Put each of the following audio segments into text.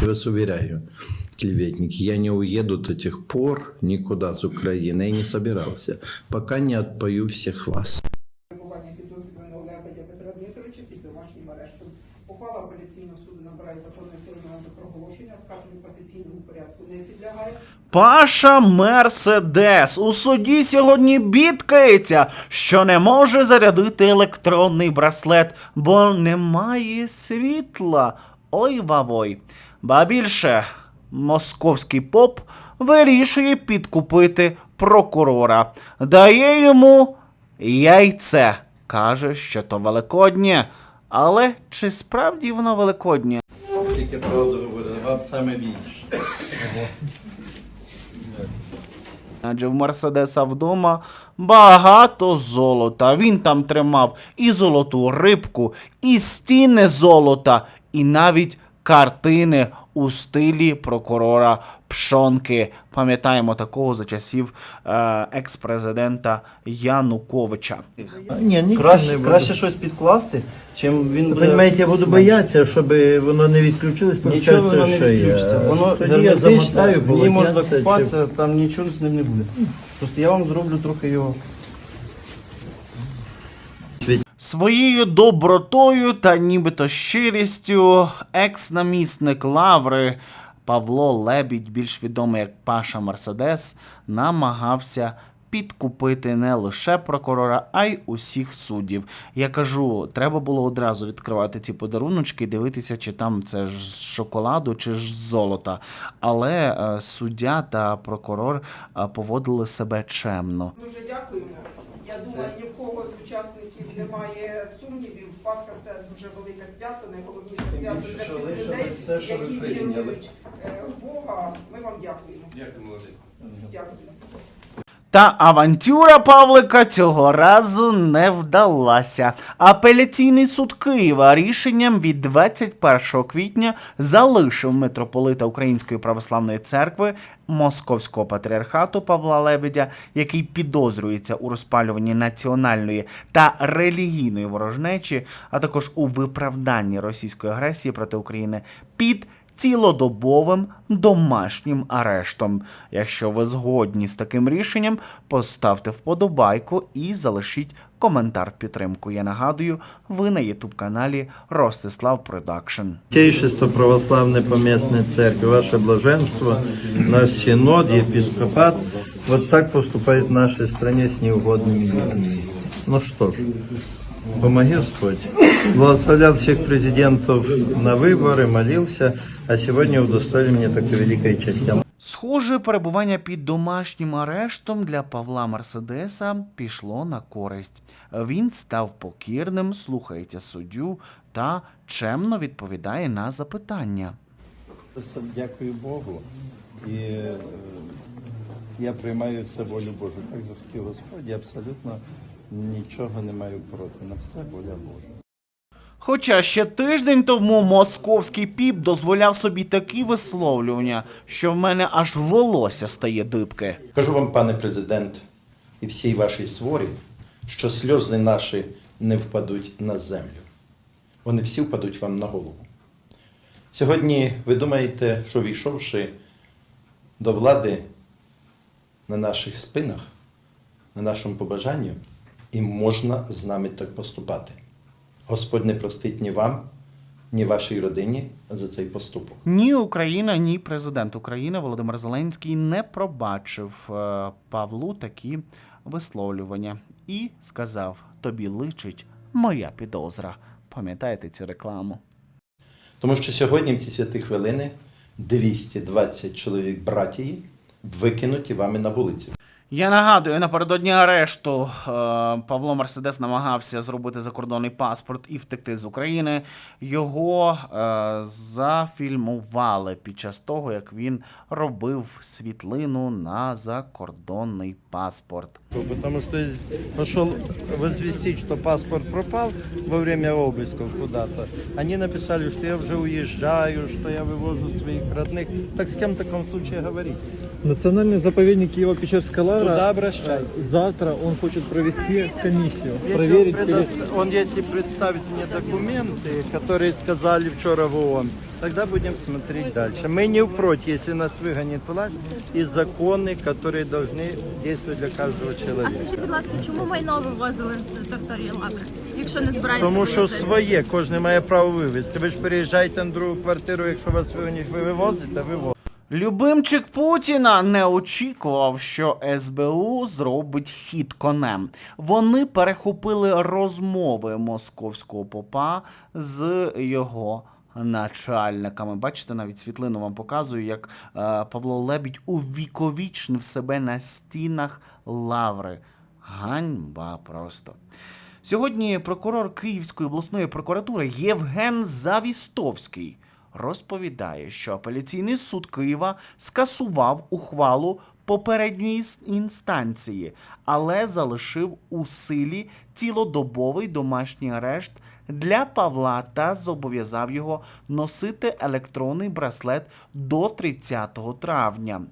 Я вас уверяю, клеветники, я не уеду до тех пор никуда с Украины и не собирался, пока не отпою всех вас. перебування підозрюваного Лебедя Петра Дмитровича під домашнім арештом. Ухвала апеляційного суду набирає законне сильного проголошення, скарження касаційному порядку не підлягає. Паша Мерседес у суді сьогодні бідкається, що не може зарядити електронний браслет, бо немає світла. Ой вавой. Ба більше, московський поп вирішує підкупити прокурора, дає йому яйце. Каже, що то великоднє. Але чи справді воно великоднє? Тільки правду вам саме більше. Адже в Мерседеса вдома багато золота. Він там тримав і золоту рибку, і стіни золота, і навіть картини у стилі прокурора Пшонки. Пам'ятаємо такого за часів е, екс-президента Януковича. Ні, ні, Краще, краще щось підкласти, чим він буде... розумієте, я буду боятися, щоб воно не відключилось, Нічого воно не відключиться. Воно Тоді я замотаю в ній можна полотенце, чи- купатися, там нічого з ним не буде. Просто я вам зроблю трохи його. Своєю добротою та нібито щирістю екс-намісник Лаври Павло Лебідь, більш відомий як Паша Мерседес, намагався підкупити не лише прокурора, а й усіх суддів. Я кажу, треба було одразу відкривати ці подаруночки і дивитися, чи там це ж з шоколаду, чи ж з золота. Але е, суддя та прокурор е, поводили себе чемно. Дуже дякуємо. Я думаю, ні в кого з учасників немає сумнівів. Пасха це дуже велике свято, найголовніше свято для всіх людей, все, що ви які вірують е, в Бога. Ми вам дякуємо. Дякую, молодий. Дякую. Та авантюра Павлика цього разу не вдалася. Апеляційний суд Києва рішенням від 21 квітня залишив митрополита Української православної церкви Московського патріархату Павла Лебедя, який підозрюється у розпалюванні національної та релігійної ворожнечі, а також у виправданні російської агресії проти України під цілодобовим домашнім арештом. Якщо ви згодні з таким рішенням, поставте вподобайку і залишіть коментар в підтримку. Я нагадую, ви на ютуб каналі Ростислав Продакшн. Святейшество Православной Поместной Церкви, Ваше Блаженство, наш Синод, Епископат, вот так поступает в нашей стране с неугодными людьми. Ну что ж, помоги Господь. Благословлял всех президентов на выборы, молился, а сегодня удостоили меня такой великой части. Схоже, перебування під домашнім арештом для Павла Мерседеса пішло на користь. Він став покірним, слухається суддю та чемно відповідає на запитання. Просто дякую Богу. І е, я приймаю все волю Божу. Так захотів Господь, я абсолютно нічого не маю проти. На все воля Божа. Хоча ще тиждень тому московський піп дозволяв собі такі висловлювання, що в мене аж волосся стає дибки. Кажу вам, пане президент, і всій вашій сворі, що сльози наші не впадуть на землю. Вони всі впадуть вам на голову. Сьогодні ви думаєте, що війшовши до влади на наших спинах, на нашому побажанню, і можна з нами так поступати. Господь не простить ні вам, ні вашій родині за цей поступок. Ні Україна, ні президент України Володимир Зеленський не пробачив е, Павлу такі висловлювання і сказав: тобі личить моя підозра. Пам'ятаєте цю рекламу? Тому що сьогодні в ці святі хвилини 220 чоловік братії викинуті вами на вулицю. Я нагадую, напередодні арешту е, Павло Мерседес намагався зробити закордонний паспорт і втекти з України. Його е, зафільмували під час того, як він робив світлину на закордонний паспорт. Потому что пошел возвестить, что паспорт пропал во время обысков куда-то. Они написали, что я уже уезжаю, что я вывозу своих родных. Так с кем в таком случае говорить? Национальный заповедник Киево-Печерская Туда обращайтесь. Завтра он хочет провести комиссию, Если проверить он, перед... предост- он если представит мне документы, которые сказали вчера в ООН, тогда будем смотреть дальше. Мы не против, если нас выгонит власть, и законы, которые должны действовать для каждого А человека. скажіть, будь ласка, чому майно вивозили з території Лаври, якщо не збираєте Тому свою що землю? своє, кожен має право вивезти. Ви ж переїжджаєте на другу квартиру, якщо вас вигонять, ви вивозите, вивозите. Любимчик Путіна не очікував, що СБУ зробить хід конем. Вони перехопили розмови московського попа з його начальниками. Бачите, навіть світлину вам показую, як е, Павло Лебідь увіковічнив себе на стінах лаври. Ганьба просто. Сьогодні прокурор Київської обласної прокуратури Євген Завістовський розповідає, що апеляційний суд Києва скасував ухвалу попередньої інстанції, але залишив у силі цілодобовий домашній арешт для Павла та зобов'язав його носити електронний браслет до 30 травня.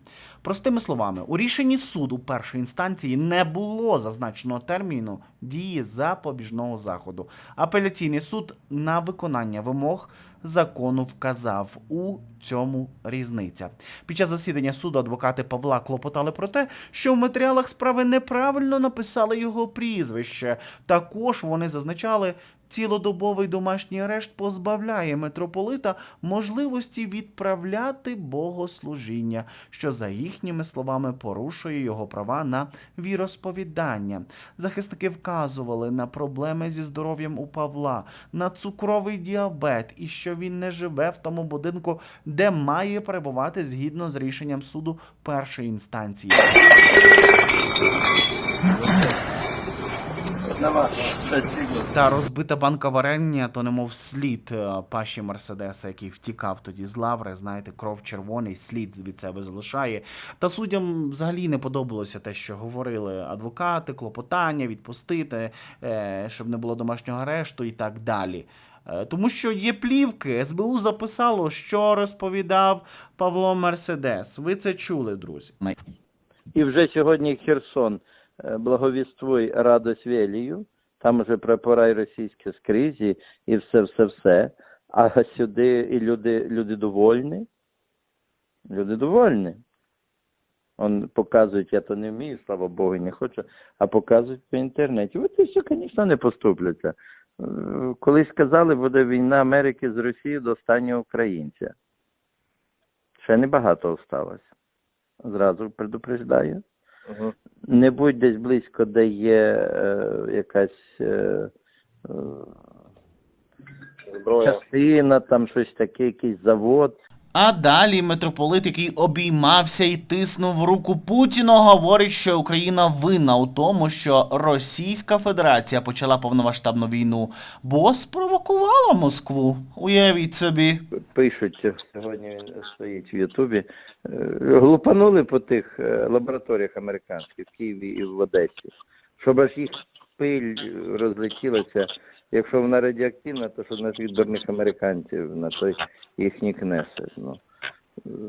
Простими словами, у рішенні суду першої інстанції не було зазначеного терміну дії запобіжного заходу. Апеляційний суд на виконання вимог закону вказав у цьому різниця. Під час засідання суду адвокати Павла клопотали про те, що в матеріалах справи неправильно написали його прізвище. Також вони зазначали. Цілодобовий домашній арешт позбавляє митрополита можливості відправляти богослужіння, що за їхніми словами порушує його права на віросповідання. Захисники вказували на проблеми зі здоров'ям у Павла, на цукровий діабет і що він не живе в тому будинку, де має перебувати згідно з рішенням суду першої інстанції. На вас. Спасибо. Та розбита банка варення, то немов слід е, паші Мерседеса, який втікав тоді з лаври. Знаєте, кров червоний, слід від себе залишає. Та суддям взагалі не подобалося те, що говорили адвокати, клопотання, відпустити, е, щоб не було домашнього арешту і так далі. Е, Тому що є плівки, СБУ записало, що розповідав Павло Мерседес. Ви це чули, друзі. І вже сьогодні Херсон благовіствуй радость велію, там вже прапора і російські скрізі, і все-все-все. А сюди і люди, люди довольні. Люди довольні. Он показують, я то не вмію, слава Богу, не хочу, а показують по інтернеті. От і все, звісно, не поступляться. Е, Колись сказали, буде війна Америки з Росією до останнього українця. Ще небагато осталось. Зразу предупреждаю. Не будь десь близько, де є е, якась е, е, частина, там щось таке, якийсь завод. А далі митрополит, який обіймався і тиснув руку Путіну, говорить, що Україна винна у тому, що Російська Федерація почала повномасштабну війну, бо спровокувала Москву. Уявіть собі. Пишуть, сьогодні він стоїть в Ютубі. е, Глупанули по тих е, лабораторіях американських в Києві і в Одесі. Щоб аж їх пиль розлетілася. Якщо вона радіоактивна, то що нас від дурних американців на той їхній кнесет. Ну,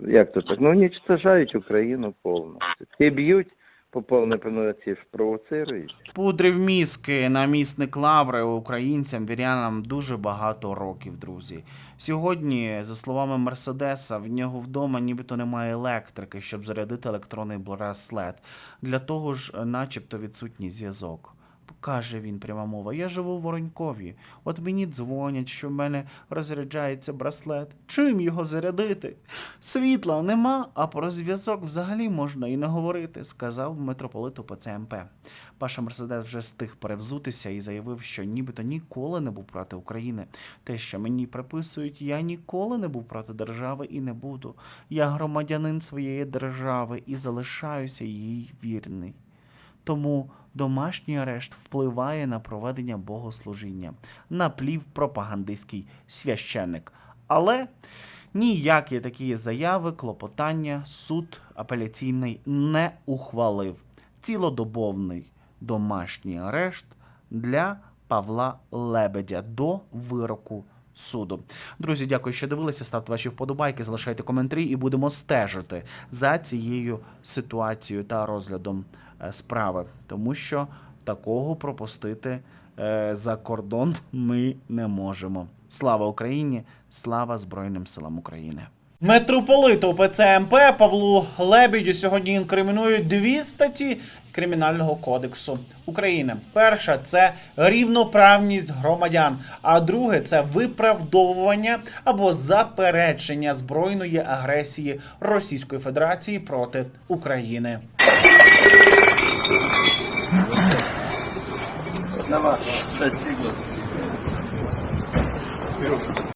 як то так? Ну, уничтожають Україну повністю. Ті б'ють по повній певноці ж провоцирують. Пудрив мізки намісник лаври українцям, вірянам дуже багато років, друзі. Сьогодні, за словами Мерседеса, в нього вдома нібито немає електрики, щоб зарядити електронний браслет. Для того ж, начебто, відсутній зв'язок. Каже він пряма мова, я живу в Воронькові. От мені дзвонять, що в мене розряджається браслет. Чим його зарядити? Світла нема, а про зв'язок взагалі можна і не говорити, сказав митрополит УПЦ МП. Паша Мерседес вже стиг перевзутися і заявив, що нібито ніколи не був проти України. Те, що мені приписують, я ніколи не був проти держави і не буду. Я громадянин своєї держави і залишаюся їй вірний. Тому домашній арешт впливає на проведення богослужіння, наплів пропагандистський священник. Але ніякі такі заяви, клопотання суд апеляційний не ухвалив. Цілодобовний домашній арешт для Павла Лебедя до вироку суду. Друзі, дякую, що дивилися. Ставте ваші вподобайки, залишайте коментарі і будемо стежити за цією ситуацією та розглядом е, справи, тому що такого пропустити е, за кордон ми не можемо. Слава Україні! Слава Збройним силам України! Митрополиту ПЦМП Павлу Лебідю сьогодні інкримінують дві статті Кримінального кодексу України. Перша це рівноправність громадян, а друге це виправдовування або заперечення збройної агресії Російської Федерації проти України. Спасибо.